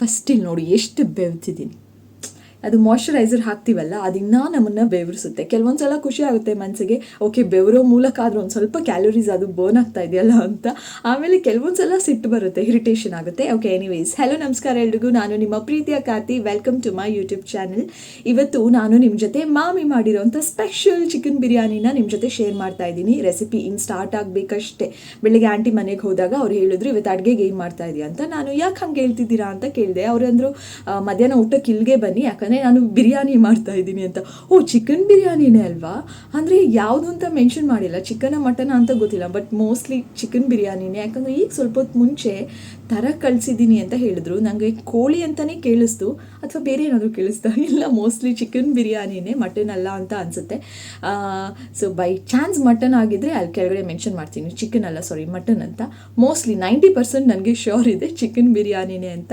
First ಇಲ್ಲಿ ನೋಡಿ ಎಷ್ಟು ಬೆವ್ತಿದ್ದೀನಿ. ಅದು ಮಾಯಶ್ಚರೈಸರ್ ಹಾಕ್ತೀವಲ್ಲ ಅದು ನಮ್ಮನ್ನು ಬೆವರಿಸುತ್ತೆ. ಕೆಲವೊಂದು ಸಲ ಖುಷಿ ಆಗುತ್ತೆ ಮನಸ್ಸಿಗೆ ಓಕೆ, ಬೆವರೋ ಮೂಲಕ ಆದರೂ ಒಂದು ಸ್ವಲ್ಪ ಕ್ಯಾಲೋರೀಸ್ ಅದು ಬರ್ನ್ ಆಗ್ತಾ ಇದೆಯಲ್ಲ ಅಂತ. ಆಮೇಲೆ ಕೆಲವೊಂದು ಸಲ ಸಿಟ್ಟು ಬರುತ್ತೆ ಇರಿಟೇಷನ್ ಆಗುತ್ತೆ. ಓಕೆ ಎನಿವೇಸ್ ಹಲೋ ನಮಸ್ಕಾರ ಎಲ್ರಿಗೂ. ನಾನು ನಿಮ್ಮ ಪ್ರೀತಿಯ Karthi. Welcome to my YouTube channel ಇವತ್ತು ನಾನು ನಿಮ್ಮ ಜೊತೆ ಮಾಮಿ ಮಾಡಿರೋಂಥ ಸ್ಪೆಷಲ್ ಚಿಕನ್ ಬಿರಿಯಾನಿನ ನಿಮ್ಮ ಜೊತೆ ಶೇರ್ ಮಾಡ್ತಾ ಇದ್ದೀನಿ. ರೆಸಿಪಿ ಇನ್ನು ಸ್ಟಾರ್ಟ್ ಆಗಬೇಕಷ್ಟೇ. ಬೆಳಿಗ್ಗೆ ಆಂಟಿ ಮನೆಗೆ ಹೋದಾಗ ಅವ್ರು ಹೇಳಿದ್ರು, ಇವತ್ತು ಅಡುಗೆಗೆ ಏನು ಮಾಡ್ತಾ ಇದೆಯಾ ಅಂತ. ನಾನು, ಯಾಕೆ ಹಂಗೆ ಹೇಳ್ತಿದ್ದೀರಾ? ಅಂತ ಕೇಳಿದೆ. ಅವರಂದ್ರು ಮಧ್ಯಾಹ್ನ ಊಟಕ್ಕೆ ಇಲ್ಲಿಗೆ ಬನ್ನಿ, ಯಾಕಂದರೆ ನಾನು ಬಿರಿಯಾನಿ ಮಾಡ್ತಾ ಇದ್ದೀನಿ ಅಂತ. ಓ ಚಿಕನ್ ಬಿರಿಯಾನಿನೇ ಅಲ್ವಾ? ಅಂದರೆ ಯಾವುದು ಅಂತ ಮೆನ್ಷನ್ ಮಾಡಿಲ್ಲ. ಚಿಕನ, ಮಟನ ಅಂತ ಗೊತ್ತಿಲ್ಲ. ಬಟ್ ಮೋಸ್ಟ್ಲಿ ಚಿಕನ್ ಬಿರಿಯಾನಿನೇ. ಯಾಕಂದರೆ ಈಗ ಸ್ವಲ್ಪ ಹೊತ್ತು ಮುಂಚೆ ಥರ ಕಳಿಸಿದ್ದೀನಿ ಅಂತ ಹೇಳಿದ್ರು. ನನಗೆ ಕೋಳಿ ಅಂತಲೇ ಕೇಳಿಸ್ತು. ಅಥವಾ ಬೇರೆ ಏನಾದರೂ ಕೇಳಿಸ್ತಾ? ಇಲ್ಲ ಮೋಸ್ಟ್ಲಿ ಚಿಕನ್ ಬಿರಿಯಾನಿನೇ ಮಟನ್ ಅಲ್ಲ ಅಂತ ಅನಿಸುತ್ತೆ. ಸೊ ಬೈ ಚಾನ್ಸ್ ಮಟನ್ ಆಗಿದ್ರೆ ಅಲ್ಲಿ ಕೆಳಗಡೆ ಮೆನ್ಷನ್ ಮಾಡ್ತೀನಿ. ಚಿಕನ್ ಅಲ್ಲ ಸಾರಿ ಮಟನ್ ಅಂತ. ಮೋಸ್ಟ್ಲಿ ನೈಂಟಿ ಪರ್ಸೆಂಟ್ ನನಗೆ ಶ್ಯೂರ್ ಇದೆ ಚಿಕನ್ ಬಿರಿಯಾನಿನೇ ಅಂತ.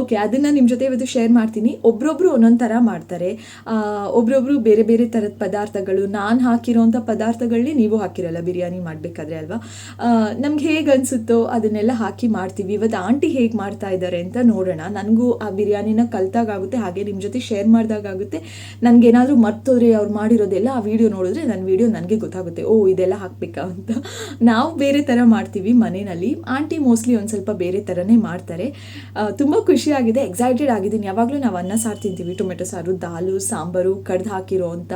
ಓಕೆ ಅದನ್ನು ನಿಮ್ಮ ಜೊತೆ ಇವತ್ತು ಶೇರ್ ಮಾಡ್ತೀನಿ. ಒಬ್ರೊಬ್ರು ಒಂದೊಂದು ಥರ ಮಾಡ್ತಾರೆ. ಒಬ್ರೊಬ್ರು ಬೇರೆ ಬೇರೆ ಥರದ ಪದಾರ್ಥಗಳು. ನಾನು ಹಾಕಿರೋಂಥ ಪದಾರ್ಥಗಳನ್ನೇ ನೀವು ಹಾಕಿರಲ್ಲ. ಬಿರಿಯಾನಿ ಮಾಡಬೇಕಾದ್ರೆ ಅಲ್ವಾ? ನಮ್ಗೆ ಹೇಗೆ ಅನಿಸುತ್ತೋ ಅದನ್ನೆಲ್ಲ ಹಾಕಿ ಮಾಡ್ತೀವಿ. ಇವತ್ತು ಆಂಟಿ ಹೇಗೆ ಮಾಡ್ತಾ ಇದ್ದಾರೆ ಅಂತ ನೋಡೋಣ. ನನಗೂ ಆ ಬಿರಿಯಾನಿನ ಕಲ್ತಾಗುತ್ತೆ ಹಾಗೆ ನಿಮ್ಮ ಜೊತೆ ಶೇರ್ ಮಾಡಿದಾಗುತ್ತೆ ನನಗೇನಾದರೂ ಮರ್ತೋದ್ರೆ ಅವ್ರು ಮಾಡಿರೋದೆಲ್ಲ ಆ ವಿಡಿಯೋ ನೋಡಿದ್ರೆ ನನ್ನ ವಿಡಿಯೋ ನನಗೆ ಗೊತ್ತಾಗುತ್ತೆ, ಓ ಇದೆಲ್ಲ ಹಾಕ್ಬೇಕಾ ಅಂತ. ನಾವು ಬೇರೆ ಥರ ಮಾಡ್ತೀವಿ ಮನೆಯಲ್ಲಿ. ಆಂಟಿ ಮೋಸ್ಟ್ಲಿ ಒಂದು ಸ್ವಲ್ಪ ಬೇರೆ ಥರನೇ ಮಾಡ್ತಾರೆ. ತುಂಬ ಖುಷಿಯಾಗಿದೆ ಎಕ್ಸೈಟೆಡ್ ಆಗಿದ್ದೀನಿ. ಯಾವಾಗಲೂ ನಾವು ಅನ್ನ ಸಾರು ತಿಂತೀವಿ, ಟೊಮೆಟೊ ಸಾರು, ದಾಲು, ಸಾಂಬಾರು, ಕಡ್ದು ಹಾಕಿರೋ ಅಂತ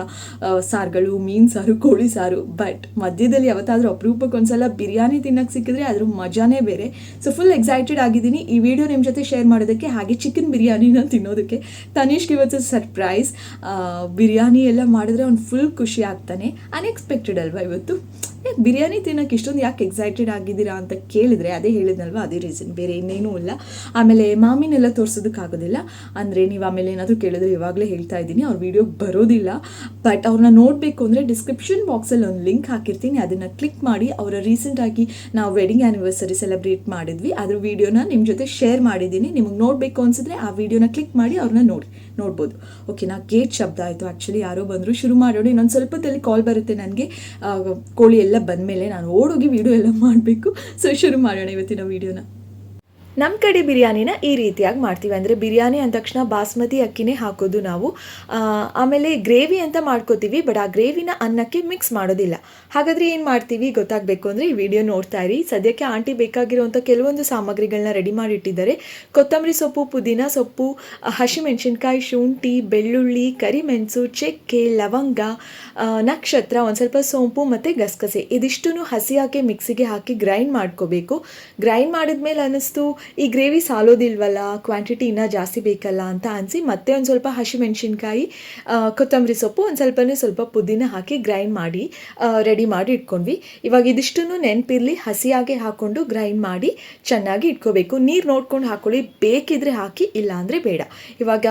ಸಾರುಗಳು, ಮೀನು ಸಾರು, ಕೋಳಿ ಸಾರು. ಬಟ್ ಮಧ್ಯದಲ್ಲಿ ಯಾವತ್ತಾದರೂ ಅಪರೂಪಕ್ಕೆ ಒಂದ್ಸಲ ಬಿರಿಯಾನಿ ತಿನ್ನಕ್ಕೆ ಸಿಕ್ಕಿದ್ರೆ ಅದ್ರ ಮಜಾನೇ ಬೇರೆ. ಸೊ ಫುಲ್ ಎಕ್ಸೈಟೆಡ್ ಆಗಿದ್ದೀನಿ. ಈ ವಿಡಿಯೋ ನಿಮ್ಮ ಜೊತೆ ಶೇರ್ ಮಾಡೋದಕ್ಕೆ ಹಾಗೆ ಚಿಕನ್ ಬಿರಿಯಾನಿನ ತಿನ್ನೋದಕ್ಕೆ. ತನಿಷ್ಗೆ ಇವತ್ತು ಸರ್ಪ್ರೈಸ್ ಬಿರಿಯಾನಿ ಎಲ್ಲ ಮಾಡಿದ್ರೆ ಅವ್ನು ಫುಲ್ ಖುಷಿ ಆಗ್ತಾನೆ. ಅನ್ಎಕ್ಸ್ಪೆಕ್ಟೆಡ್ ಅಲ್ವಾ ಇವತ್ತು? ಯಾಕೆ ಬಿರಿಯಾನಿ ತಿನ್ನೋಕೆ ಇಷ್ಟೊಂದು ಯಾಕೆ ಎಕ್ಸೈಟೆಡ್ ಆಗಿದ್ದೀರಾ ಅಂತ ಕೇಳಿದ್ರೆ, ಅದೇ ಹೇಳಿದ್ನಲ್ವಾ, ಅದೇ ರೀಸನ್ ಬೇರೆ ಇನ್ನೇನೂ ಇಲ್ಲ. ಆಮೇಲೆ ಮಾಮಿನೆಲ್ಲ ತೋರಿಸೋದಕ್ಕಾಗೋದಿಲ್ಲ. ಅಂದರೆ ನೀವು ಆಮೇಲೆ ಏನಾದರೂ ಕೇಳಿದ್ರೆ ಇವಾಗಲೇ ಹೇಳ್ತಾ ಇದ್ದೀನಿ, ಅವ್ರ ವಿಡಿಯೋ ಬರೋದಿಲ್ಲ. ಬಟ್ ಅವ್ರನ್ನ ನೋಡಬೇಕು ಅಂದರೆ ಡಿಸ್ಕ್ರಿಪ್ಷನ್ ಬಾಕ್ಸಲ್ಲಿ ಒಂದು ಲಿಂಕ್ ಹಾಕಿರ್ತೀನಿ. ಅದನ್ನು ಕ್ಲಿಕ್ ಮಾಡಿ, ಅವರ ರೀಸೆಂಟಾಗಿ ನಾವು ವೆಡ್ಡಿಂಗ್ ಆ್ಯನಿವರ್ಸರಿ ಸೆಲೆಬ್ರೇಟ್ ಮಾಡಿದ್ವಿ. ಅದ್ರ ವಿಡಿಯೋನ ನಿಮ್ಮ ಜೊತೆ ಶೇರ್ ಮಾಡಿದ್ದೀನಿ. ನಿಮಗೆ ನೋಡಬೇಕು ಅನಿಸಿದ್ರೆ ಆ ವಿಡಿಯೋನ ಕ್ಲಿಕ್ ಮಾಡಿ ಅವ್ರನ್ನ ನೋಡಿ, ನೋಡ್ಬೋದು. ಓಕೆ ನಾ ಗೇಟ್ ಶಬ್ದ ಆಯಿತು. ಆ್ಯಕ್ಚುಲಿ ಯಾರೋ ಬಂದರು ಶುರು ಮಾಡೋಣ. ಇನ್ನೊಂದು ಸ್ವಲ್ಪದಲ್ಲಿ ಕಾಲ್ ಬರುತ್ತೆ ನನಗೆ. ಕೋಳಿ ಎಲ್ಲ ಬಂದಮೇಲೆ ನಾನು ಓಡೋಗಿ ವಿಡಿಯೋ ಎಲ್ಲ ಮಾಡಬೇಕು. ಸೊ ಶುರು ಮಾಡೋಣ ಇವತ್ತಿನ ವಿಡಿಯೋನ. ನಮ್ಮ ಕಡೆ ಬಿರಿಯಾನಿನ ಈ ರೀತಿಯಾಗಿ ಮಾಡ್ತೀವಿ. ಅಂದರೆ ಬಿರಿಯಾನಿ ಅಂದ ತಕ್ಷಣ ಬಾಸ್ಮತಿ ಅಕ್ಕಿನೇ ಹಾಕೋದು ನಾವು. ಆಮೇಲೆ ಗ್ರೇವಿ ಅಂತ ಮಾಡ್ಕೋತೀವಿ, ಬಟ್ ಆ ಗ್ರೇವಿನ ಅನ್ನಕ್ಕೆ ಮಿಕ್ಸ್ ಮಾಡೋದಿಲ್ಲ. ಹಾಗಾದರೆ ಏನು ಮಾಡ್ತೀವಿ ಗೊತ್ತಾಗಬೇಕು ಅಂದರೆ ಈ ವಿಡಿಯೋ ನೋಡ್ತಾ ಇರಿ. ಸದ್ಯಕ್ಕೆ ಆಂಟಿ ಬೇಕಾಗಿರುವಂಥ ಕೆಲವೊಂದು ಸಾಮಗ್ರಿಗಳನ್ನ ರೆಡಿ ಮಾಡಿಟ್ಟಿದ್ದಾರೆ. ಕೊತ್ತಂಬರಿ ಸೊಪ್ಪು, ಪುದೀನ ಸೊಪ್ಪು, ಹಸಿಮೆಣಸಿನ್ಕಾಯಿ, ಶುಂಠಿ, ಬೆಳ್ಳುಳ್ಳಿ, ಕರಿಮೆಣಸು, ಚಕ್ಕೆ, ಲವಂಗ ನಕ್ಷತ್ರ, ಒಂದು ಸ್ವಲ್ಪ ಸೋಂಪು ಮತ್ತು ಗಸಗಸೆ. ಹಸಿ ಹಾಕಿ ಮಿಕ್ಸಿಗೆ ಹಾಕಿ ಗ್ರೈಂಡ್ ಮಾಡ್ಕೋಬೇಕು. ಗ್ರೈಂಡ್ ಮಾಡಿದ್ಮೇಲೆ ಅನ್ನಿಸ್ತು ಈ ಗ್ರೇವಿ ಸಾಲೋದಿಲ್ವಲ್ಲ ಕ್ವಾಂಟಿಟಿ ಇನ್ನೂ ಜಾಸ್ತಿ ಬೇಕಲ್ಲ ಅಂತ ಅನಿಸಿ ಮತ್ತೆ ಒಂದು ಸ್ವಲ್ಪ ಹಸಿಮೆಣಸಿನ್ಕಾಯಿ ಕೊತ್ತಂಬರಿ ಸೊಪ್ಪು ಒಂದು ಸ್ವಲ್ಪನೇ ಸ್ವಲ್ಪ ಪುದೀನ ಹಾಕಿ ಗ್ರೈಂಡ್ ಮಾಡಿ ರೆಡಿ ಮಾಡಿ ಇಟ್ಕೊಂಡ್ವಿ. ಇವಾಗ ಇದಿಷ್ಟನ್ನು ನೆನಪಿರಲಿ, ಹಸಿಯಾಗೆ ಹಾಕ್ಕೊಂಡು ಗ್ರೈಂಡ್ ಮಾಡಿ ಚೆನ್ನಾಗಿ ಇಟ್ಕೋಬೇಕು. ನೀರು ನೋಡ್ಕೊಂಡು ಹಾಕ್ಕೊಳ್ಳಿ ಬೇಕಿದ್ರೆ ಹಾಕಿ, ಇಲ್ಲ ಅಂದರೆ ಬೇಡ. ಇವಾಗ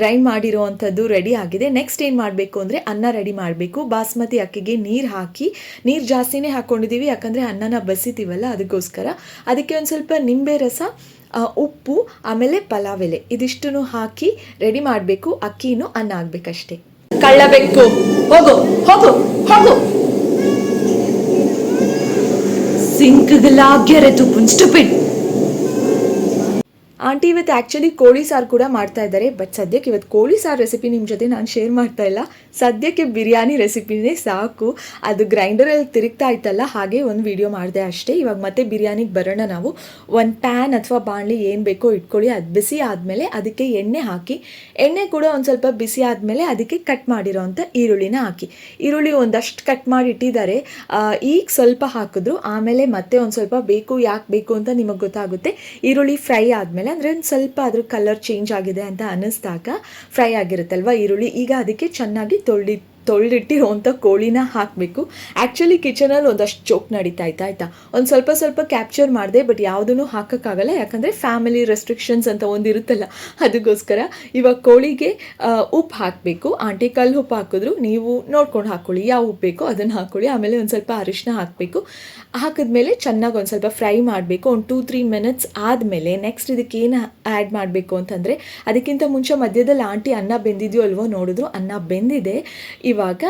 ಗ್ರೈಂಡ್ ಮಾಡಿರೋ ಅಂಥದ್ದು ರೆಡಿ ಆಗಿದೆ. ನೆಕ್ಸ್ಟ್ ಏನು ಮಾಡಬೇಕು ಅಂದರೆ ಅನ್ನ ರೆಡಿ ಮಾಡಬೇಕು. ಬಾಸ್ಮತಿ ಅಕ್ಕಿಗೆ ನೀರು ಹಾಕಿ, ನೀರು ಜಾಸ್ತಿನೇ ಹಾಕ್ಕೊಂಡಿದ್ದೀವಿ ಯಾಕಂದರೆ ಅನ್ನನ ಬಸಿತೀವಲ್ಲ ಅದಕ್ಕೋಸ್ಕರ. ಅದಕ್ಕೆ ಒಂದು ಸ್ವಲ್ಪ ನಿಂಬೆ ರಸ ಉಪ್ಪು, ಆಮೇಲೆ ಪಲಾವ್ ಎಲೆ ಇದಿಷ್ಟನ್ನು ಹಾಕಿ ರೆಡಿ ಮಾಡಬೇಕು. ಅಕ್ಕಿನೂ ಅನ್ನ ಆಗ್ಬೇಕಷ್ಟೇ. ಕಳ್ಳಬೇಕು ಹೋಗು ಹೋಗು ಹೋಗು. ಸಿಂಕ್ಗಳಾಗ್ಯರದು ಸ್ಟುಪಿಡ್ ಆಂಟಿ ಇವತ್ತು ಆ್ಯಕ್ಚುಲಿ ಕೋಳಿ ಸಾರು ಕೂಡ ಮಾಡ್ತಾ ಇದ್ದಾರೆ ಬಟ್ ಸದ್ಯಕ್ಕೆ ಇವತ್ತು ಕೋಳಿ ಸಾರು ರೆಸಿಪಿ ನಿಮ್ಮ ಜೊತೆ ನಾನು ಶೇರ್ ಮಾಡ್ತಾ ಇಲ್ಲ. ಸದ್ಯಕ್ಕೆ ಬಿರಿಯಾನಿ ರೆಸಿಪಿನೇ ಸಾಕು. ಅದು ಗ್ರೈಂಡರಲ್ಲಿ ತಿರುಗ್ತಾ ಇತ್ತಲ್ಲ, ಹಾಗೆ ಒಂದು ವಿಡಿಯೋ ಮಾಡಿದೆ ಅಷ್ಟೇ. ಇವಾಗ ಮತ್ತೆ ಬಿರಿಯಾನಿಗೆ ಬರೋಣ ನಾವು. ಒಂದು ಪ್ಯಾನ್ ಅಥವಾ ಬಾಣಲಿ ಏನು ಬೇಕೋ ಇಟ್ಕೊಳ್ಳಿ, ಅದು ಬಿಸಿ ಆದಮೇಲೆ ಅದಕ್ಕೆ ಎಣ್ಣೆ ಹಾಕಿ, ಎಣ್ಣೆ ಕೂಡ ಒಂದು ಸ್ವಲ್ಪ ಬಿಸಿ ಆದಮೇಲೆ ಅದಕ್ಕೆ ಕಟ್ ಮಾಡಿರೋವಂಥ ಈರುಳ್ಳಿನ ಹಾಕಿ. ಈರುಳ್ಳಿ ಒಂದಷ್ಟು ಕಟ್ ಮಾಡಿ ಇಟ್ಟಿದ್ದಾರೆ. ಈಗ ಸ್ವಲ್ಪ ಹಾಕಿದ್ರು, ಆಮೇಲೆ ಮತ್ತೆ ಒಂದು ಸ್ವಲ್ಪ ಬೇಕು, ಯಾಕೆ ಬೇಕು ಅಂತ ನಿಮಗೆ ಗೊತ್ತಾಗುತ್ತೆ. ಈರುಳ್ಳಿ ಫ್ರೈ ಆದಮೇಲೆ ಅಂದರೆ ಒಂದು ಸ್ವಲ್ಪ ಅದ್ರ ಕಲರ್ ಚೇಂಜ್ ಆಗಿದೆ ಅಂತ ಅನ್ನಿಸ್ದಾಗ ಫ್ರೈ ಆಗಿರುತ್ತಲ್ವ ಈರುಳ್ಳಿ. ಈಗ ಅದಕ್ಕೆ ಚೆನ್ನಾಗಿ ತೊಳ್ದಿ ತೊಳೆದಿಟ್ಟಿರೋಂಥ ಕೋಳಿನ ಹಾಕಬೇಕು. ಆ್ಯಕ್ಚುಲಿ ಕಿಚನಲ್ಲಿ ಒಂದಷ್ಟು ಚೋಕ್ ನಡೀತಾ ಆಯ್ತಾ ಆಯಿತಾ? ಒಂದು ಸ್ವಲ್ಪ ಸ್ವಲ್ಪ ಕ್ಯಾಪ್ಚರ್ ಮಾಡಿದೆ ಬಟ್ ಯಾವುದೂ ಹಾಕೋಕ್ಕಾಗಲ್ಲ. ಯಾಕಂದರೆ ಫ್ಯಾಮಿಲಿ ರೆಸ್ಟ್ರಿಕ್ಷನ್ಸ್ ಅಂತ ಒಂದು ಇರುತ್ತಲ್ಲ, ಅದಕ್ಕೋಸ್ಕರ ಇವಾಗ ಕೋಳಿಗೆ ಉಪ್ಪು ಹಾಕಬೇಕು. ಆಂಟಿ ಕಲ್ಲು ಉಪ್ಪು ಹಾಕಿದ್ರು, ನೀವು ನೋಡ್ಕೊಂಡು ಹಾಕ್ಕೊಳ್ಳಿ ಯಾವ ಉಪ್ಪು ಬೇಕೋ ಅದನ್ನು ಹಾಕ್ಕೊಳ್ಳಿ ಆಮೇಲೆ ಒಂದು ಸ್ವಲ್ಪ ಅರಿಶಿನ ಹಾಕಬೇಕು. ಹಾಕಿದ್ಮೇಲೆ ಚೆನ್ನಾಗಿ ಒಂದು ಸ್ವಲ್ಪ ಫ್ರೈ ಮಾಡಬೇಕು. ಒಂದು ಟೂ ತ್ರೀ ಮಿನಿಟ್ಸ್ ಆದಮೇಲೆ ನೆಕ್ಸ್ಟ್ ಇದಕ್ಕೆ ಏನು ಆ್ಯಡ್ ಮಾಡಬೇಕು ಅಂತಂದರೆ, ಅದಕ್ಕಿಂತ ಮುಂಚೆ ಮಧ್ಯದಲ್ಲಿ ಆಂಟಿ ಅನ್ನ ಬೆಂದಿದೆಯೋ ಅಲ್ವೋ ನೋಡಿದ್ರು. ಅನ್ನ ಬೆಂದಿದೆ. ಇವಾಗ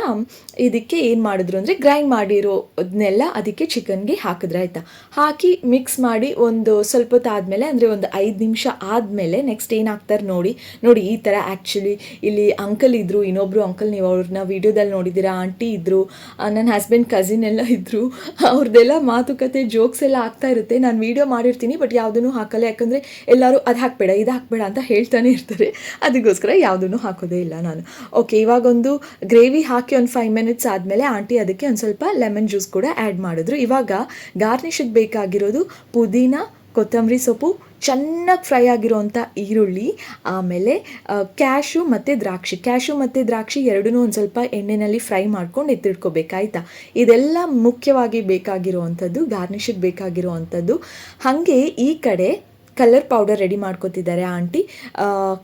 ಇದಕ್ಕೆ ಏನು ಮಾಡಿದ್ರು ಅಂದರೆ ಗ್ರೈಂಡ್ ಮಾಡಿರೋದನ್ನೆಲ್ಲ ಅದಕ್ಕೆ ಚಿಕನ್ಗೆ ಹಾಕಿದ್ರೆ, ಆಯಿತಾ? ಹಾಕಿ ಮಿಕ್ಸ್ ಮಾಡಿ ಒಂದು ಸ್ವಲ್ಪ ಹೊತ್ತು ಆದಮೇಲೆ, ಅಂದರೆ ಒಂದು ಐದು ನಿಮಿಷ ಆದಮೇಲೆ ನೆಕ್ಸ್ಟ್ ಏನು ಹಾಕ್ತಾರೆ ನೋಡಿ. ನೋಡಿ, ಈ ಥರ ಆ್ಯಕ್ಚುಲಿ ಇಲ್ಲಿ ಅಂಕಲ್ ಇದ್ದರು ಇನ್ನೊಬ್ಬರು ಅಂಕಲ್ ನೀವು ಅವ್ರನ್ನ ವೀಡಿಯೋದಲ್ಲಿ ನೋಡಿದ್ದೀರಾ ಆಂಟಿ ಇದ್ದರು ನನ್ನ ಹಸ್ಬೆಂಡ್ ಕಸಿನ್ ಎಲ್ಲ ಇದ್ದರು ಅವ್ರದ್ದೆಲ್ಲ ಮಾತುಕತೆ ಜೋಕ್ಸ್ ಎಲ್ಲ ಆಗ್ತಾ ಇರುತ್ತೆ. ನಾನು ವೀಡಿಯೋ ಮಾಡಿರ್ತೀನಿ ಬಟ್ ಯಾವುದನ್ನು ಹಾಕಲ್ಲ. ಯಾಕಂದರೆ ಎಲ್ಲರೂ ಅದು ಹಾಕ್ಬೇಡ, ಇದು ಹಾಕ್ಬೇಡ ಅಂತ ಹೇಳ್ತಾನೆ ಇರ್ತಾರೆ. ಅದಕ್ಕೋಸ್ಕರ ಯಾವುದನ್ನು ಹಾಕೋದೇ ಇಲ್ಲ ನಾನು. ಓಕೆ ಇವಾಗೊಂದು ಗ್ರೇವಿ ಹಾಕಿ ಒಂದು ಫೈವ್ ಮಿನಿಟ್ಸ್ ಆದಮೇಲೆ ಆಂಟಿ ಅದಕ್ಕೆ ಒಂದು ಸ್ವಲ್ಪ ಲೆಮನ್ ಜ್ಯೂಸ್ ಕೂಡ ಆ್ಯಡ್ ಮಾಡಿದ್ರು. ಇವಾಗ ಗಾರ್ನಿಷಿಗೆ ಬೇಕಾಗಿರೋದು ಪುದೀನ, ಕೊತ್ತಂಬರಿ ಸೊಪ್ಪು, ಚೆನ್ನಾಗಿ ಫ್ರೈ ಆಗಿರೋವಂಥ ಈರುಳ್ಳಿ, ಆಮೇಲೆ ಕ್ಯಾಶು ಮತ್ತು ದ್ರಾಕ್ಷಿ. ಕ್ಯಾಶು ಮತ್ತು ದ್ರಾಕ್ಷಿ ಎರಡೂ ಒಂದು ಸ್ವಲ್ಪ ಎಣ್ಣೆಯಲ್ಲಿ ಫ್ರೈ ಮಾಡ್ಕೊಂಡು ಎತ್ತಿಟ್ಕೋಬೇಕಾಯ್ತಾ ಇದೆಲ್ಲ ಮುಖ್ಯವಾಗಿ ಬೇಕಾಗಿರುವಂಥದ್ದು ಗಾರ್ನಿಷಿಗೆ ಬೇಕಾಗಿರುವಂಥದ್ದು ಹಾಗೆ ಈ ಕಡೆ ಕಲರ್ ಪೌಡರ್ ರೆಡಿ ಮಾಡ್ಕೋತಿದ್ದಾರೆ ಆಂಟಿ.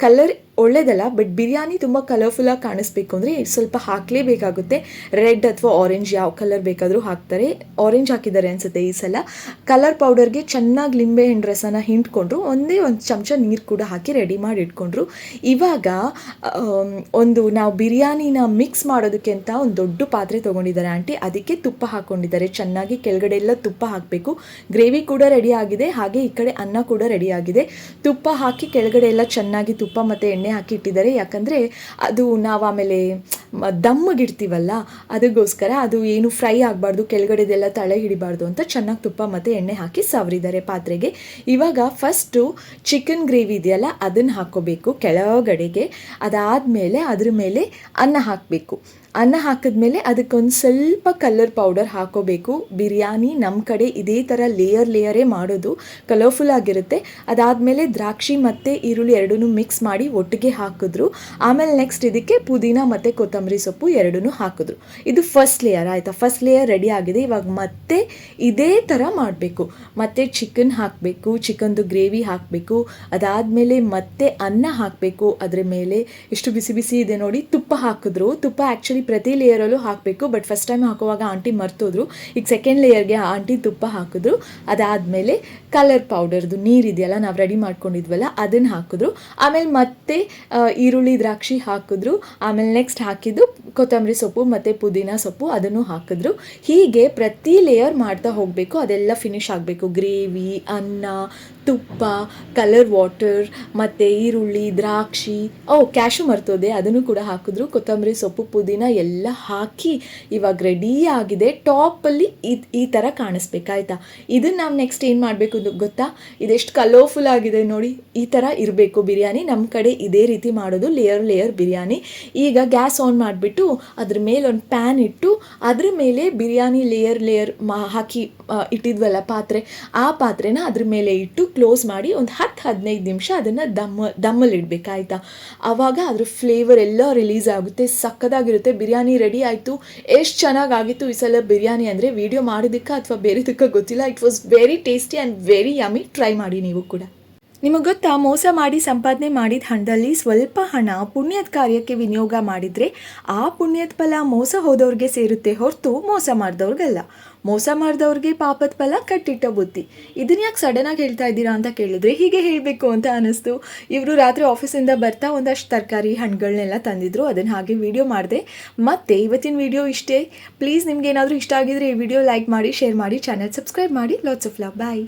ಕಲರ್ ಒಳ್ಳೇದಲ್ಲ ಬಟ್ ಬಿರಿಯಾನಿ ತುಂಬ ಕಲರ್ಫುಲ್ಲಾಗಿ ಕಾಣಿಸ್ಬೇಕು ಅಂದರೆ ಸ್ವಲ್ಪ ಹಾಕಲೇಬೇಕಾಗುತ್ತೆ ರೆಡ್ ಅಥವಾ ಆರೆಂಜ್ ಯಾವ ಕಲರ್ ಬೇಕಾದರೂ ಹಾಕ್ತಾರೆ. ಆರೆಂಜ್ ಹಾಕಿದ್ದಾರೆ ಅನಿಸುತ್ತೆ ಈ ಸಲ. ಕಲರ್ ಪೌಡರ್ಗೆ ಚೆನ್ನಾಗಿ ಲಿಂಬೆ ಹಣ್ಣು ರಸನ ಹಿಂಡ್ಕೊಂಡ್ರು, ಒಂದೇ ಒಂದು ಚಮಚ ನೀರು ಕೂಡ ಹಾಕಿ ರೆಡಿ ಮಾಡಿ ಇಟ್ಕೊಂಡ್ರು ಇವಾಗ ಒಂದು ನಾವು ಬಿರಿಯಾನಿನ ಮಿಕ್ಸ್ ಮಾಡೋದಕ್ಕೆ ಅಂತ ಒಂದು ದೊಡ್ಡ ಪಾತ್ರೆ ತೊಗೊಂಡಿದ್ದಾರೆ ಆಂಟಿ. ಅದಕ್ಕೆ ತುಪ್ಪ ಹಾಕ್ಕೊಂಡಿದ್ದಾರೆ ಚೆನ್ನಾಗಿ ಕೆಳಗಡೆ ಎಲ್ಲ ತುಪ್ಪ ಹಾಕಬೇಕು. ಗ್ರೇವಿ ಕೂಡ ರೆಡಿ ಆಗಿದೆ. ಹಾಗೆ ಈ ಕಡೆ ಅನ್ನ ಕೂಡ ರೆಡಿ ಆಗಿದೆ. ತುಪ್ಪ ಹಾಕಿ ಕೆಳಗಡೆ ಎಲ್ಲ ಚೆನ್ನಾಗಿ ತುಪ್ಪ ಮತ್ತು ಎಣ್ಣೆ ಹಾಕಿ ಇಟ್ಟಿದ್ದಾರೆ. ಯಾಕಂದರೆ ಅದು ನಾವು ಆಮೇಲೆ ದಮ್ಮಗಿಡ್ತೀವಲ್ಲ ಅದಕ್ಕೋಸ್ಕರ ಅದು ಏನು ಫ್ರೈ ಆಗಬಾರ್ದು, ಕೆಳಗಡೆದೆಲ್ಲ ತಳೆ ಹಿಡಿಬಾರ್ದು ಅಂತ ಚೆನ್ನಾಗಿ ತುಪ್ಪ ಮತ್ತು ಎಣ್ಣೆ ಹಾಕಿ ಸವರಿದ್ದಾರೆ ಪಾತ್ರೆಗೆ. ಇವಾಗ ಫಸ್ಟು ಚಿಕನ್ ಗ್ರೇವಿ ಇದೆಯಲ್ಲ, ಅದನ್ನು ಹಾಕ್ಕೋಬೇಕು ಕೆಳಗಡೆಗೆ. ಅದಾದಮೇಲೆ ಅದ್ರ ಮೇಲೆ ಅನ್ನ ಹಾಕಬೇಕು. ಅನ್ನ ಹಾಕಿದ್ಮೇಲೆ ಅದಕ್ಕೊಂದು ಸ್ವಲ್ಪ ಕಲರ್ ಪೌಡರ್ ಹಾಕೋಬೇಕು. ಬಿರಿಯಾನಿ ನಮ್ಮ ಕಡೆ ಇದೇ ಥರ ಲೇಯರ್ ಲೇಯರೇ ಮಾಡೋದು ಕಲರ್ಫುಲ್ ಆಗಿರುತ್ತೆ. ಅದಾದಮೇಲೆ ದ್ರಾಕ್ಷಿ ಮತ್ತು ಈರುಳ್ಳಿ ಎರಡೂ ಮಿಕ್ಸ್ ಮಾಡಿ ಒಟ್ಟಿಗೆ ಹಾಕಿದ್ರು. ಆಮೇಲೆ ನೆಕ್ಸ್ಟ್ ಇದಕ್ಕೆ ಪುದೀನ ಮತ್ತು ಕೊತ್ತಂಬರಿ ಸೊಪ್ಪು ಎರಡೂ ಹಾಕಿದ್ರು. ಇದು ಫಸ್ಟ್ ಲೇಯರ್ ಆಯಿತಾ? ಫಸ್ಟ್ ಲೇಯರ್ ರೆಡಿ ಆಗಿದೆ. ಇವಾಗ ಮತ್ತೆ ಇದೇ ಥರ ಮಾಡಬೇಕು. ಮತ್ತು ಚಿಕನ್ ಹಾಕಬೇಕು ಚಿಕನ್ದು ಗ್ರೇವಿ ಹಾಕಬೇಕು. ಅದಾದಮೇಲೆ ಮತ್ತೆ ಅನ್ನ ಹಾಕಬೇಕು. ಅದರ ಮೇಲೆ ಎಷ್ಟು ಬಿಸಿ ಬಿಸಿ ಇದೆ ನೋಡಿ ತುಪ್ಪ ಹಾಕಿದ್ರು. ತುಪ್ಪ ಆ್ಯಕ್ಚುಲಿ ಪ್ರತಿ ಲೇಯರಲ್ಲೂ ಹಾಕಬೇಕು ಬಟ್ ಫಸ್ಟ್ ಟೈಮ್ ಹಾಕುವಾಗ ಆಂಟಿ ಮರ್ತೋದ್ರು. ಈಗ ಸೆಕೆಂಡ್ ಲೇಯರ್ಗೆ ಆಂಟಿ ತುಪ್ಪ ಹಾಕಿದ್ರು. ಅದಾದಮೇಲೆ ಕಲರ್ ಪೌಡರ್ದು ನೀರಿದೆಯಲ್ಲ ನಾವು ರೆಡಿ ಮಾಡ್ಕೊಂಡಿದ್ವಲ್ಲ ಅದನ್ನು ಹಾಕಿದ್ರು. ಆಮೇಲೆ ಮತ್ತೆ ಈರುಳ್ಳಿ, ದ್ರಾಕ್ಷಿ ಹಾಕಿದ್ರು. ಆಮೇಲೆ ನೆಕ್ಸ್ಟ್ ಹಾಕಿದ್ದು ಕೊತ್ತಂಬರಿ ಸೊಪ್ಪು ಮತ್ತು ಪುದೀನ ಸೊಪ್ಪು, ಅದನ್ನು ಹಾಕಿದ್ರು. ಹೀಗೆ ಪ್ರತಿ ಲೇಯರ್ ಮಾಡ್ತಾ ಹೋಗಬೇಕು, ಅದೆಲ್ಲ ಫಿನಿಶ್ ಆಗಬೇಕು. ಗ್ರೇವಿ, ಅನ್ನ, ತುಪ್ಪ ಕಲರ್ ವಾಟರ್ ಮತ್ತು ಈರುಳ್ಳಿ, ದ್ರಾಕ್ಷಿ. ಓ ಕ್ಯಾಶು ಮರ್ತೋದೆ, ಅದನ್ನು ಕೂಡ ಹಾಕಿದ್ರು. ಕೊತ್ತಂಬರಿ ಸೊಪ್ಪು, ಪುದೀನ ಎಲ್ಲ ಹಾಕಿ ಇವಾಗ ರೆಡಿ ಆಗಿದೆ. ಟಾಪಲ್ಲಿ ಈ ಈ ಥರ ಕಾಣಿಸ್ಬೇಕಾಯ್ತಾ? ಇದನ್ನು ನಾವು ನೆಕ್ಸ್ಟ್ ಏನು ಮಾಡಬೇಕು ಗೊತ್ತಾ? ಇದೆಷ್ಟು ಕಲರ್ಫುಲ್ ಆಗಿದೆ ನೋಡಿ. ಈ ಥರ ಇರಬೇಕು ಬಿರಿಯಾನಿ. ನಮ್ಮ ಕಡೆ ಇದೇ ರೀತಿ ಮಾಡೋದು. Layer layer biryani. ಈಗ ಗ್ಯಾಸ್ ಆನ್ ಮಾಡಿಬಿಟ್ಟು ಅದ್ರ ಮೇಲೆ ಒಂದು ಪ್ಯಾನ್ ಇಟ್ಟು ಅದ್ರ ಮೇಲೆ ಬಿರಿಯಾನಿ ಲೇಯರ್ ಲೇಯರ್ ಮಾ, ಹಾಕಿ ಇಟ್ಟಿದ್ವಲ್ಲ ಪಾತ್ರೆ. ಆ ಪಾತ್ರೆನ ಅದ್ರ ಮೇಲೆ ಇಟ್ಟು ಕ್ಲೋಸ್ ಮಾಡಿ ಒಂದು ಹತ್ತು ಹದಿನೈದು ನಿಮಿಷ ಅದನ್ನು ದಮ್ಮ ದಮ್ಮಲ್ಲಿ ಇಡಬೇಕಾಯ್ತಾ ಆವಾಗ ಅದ್ರ ಫ್ಲೇವರ್ ಎಲ್ಲ ರಿಲೀಸ್ ಆಗುತ್ತೆ. ಸಕ್ಕದಾಗಿರುತ್ತೆ. ಬಿರಿಯಾನಿ ರೆಡಿ ಆಯಿತು. ಎಷ್ಟು ಚೆನ್ನಾಗಾಗಿತ್ತು ಈ ಸಲ ಬಿರಿಯಾನಿ ಅಂದರೆ ವಿಡಿಯೋ ಮಾಡೋದಕ್ಕೆ ಅಥವಾ ಬೇರೆದಕ್ಕೆ ಗೊತ್ತಿಲ್ಲ. It was very tasty and very yummy try ಮಾಡಿ ನೀವು ಕೂಡ. ನಿಮಗೆ ಗೊತ್ತಾ, ಮೋಸ ಮಾಡಿ ಸಂಪಾದನೆ ಮಾಡಿದ ಹಣದಲ್ಲಿ ಸ್ವಲ್ಪ ಹಣ ಪುಣ್ಯದ ಕಾರ್ಯಕ್ಕೆ ವಿನಿಯೋಗ ಮಾಡಿದರೆ ಆ ಪುಣ್ಯದ ಫಲ ಮೋಸ ಹೋದವ್ರಿಗೆ ಸೇರುತ್ತೆ ಹೊರತು ಮೋಸ ಮಾಡಿದವ್ರಿಗಲ್ಲ. ಮೋಸ ಮಾಡಿದವ್ರಿಗೆ ಪಾಪದ ಫಲ ಕಟ್ಟಿಟ್ಟ ಬುತ್ತಿ ಇದನ್ನ ಯಾಕೆ ಸಡನ್ನಾಗಿ ಹೇಳ್ತಾ ಇದ್ದೀರಾ ಅಂತ ಕೇಳಿದ್ರೆ ಹೀಗೆ ಹೇಳಬೇಕು ಅಂತ ಅನ್ನಿಸ್ತು. ಇವರು ರಾತ್ರಿ ಆಫೀಸಿಂದ ಬರ್ತಾ ಒಂದಷ್ಟು ತರಕಾರಿ ಹಣ್ಣುಗಳನ್ನೆಲ್ಲ ತಂದಿದ್ರು. ಅದನ್ನು ಹಾಗೆ ವಿಡಿಯೋ ಮಾಡಿದೆ. ಮತ್ತೆ ಇವತ್ತಿನ ವಿಡಿಯೋ ಇಷ್ಟೇ. ಪ್ಲೀಸ್ ನಿಮ್ಗೆ ಏನಾದರೂ ಇಷ್ಟ ಆಗಿದ್ರೆ ಈ ವಿಡಿಯೋ ಲೈಕ್ ಮಾಡಿ ಶೇರ್ ಮಾಡಿ ಚಾನಲ್ ಸಬ್ಸ್ಕ್ರೈಬ್ ಮಾಡಿ. Lots of love bye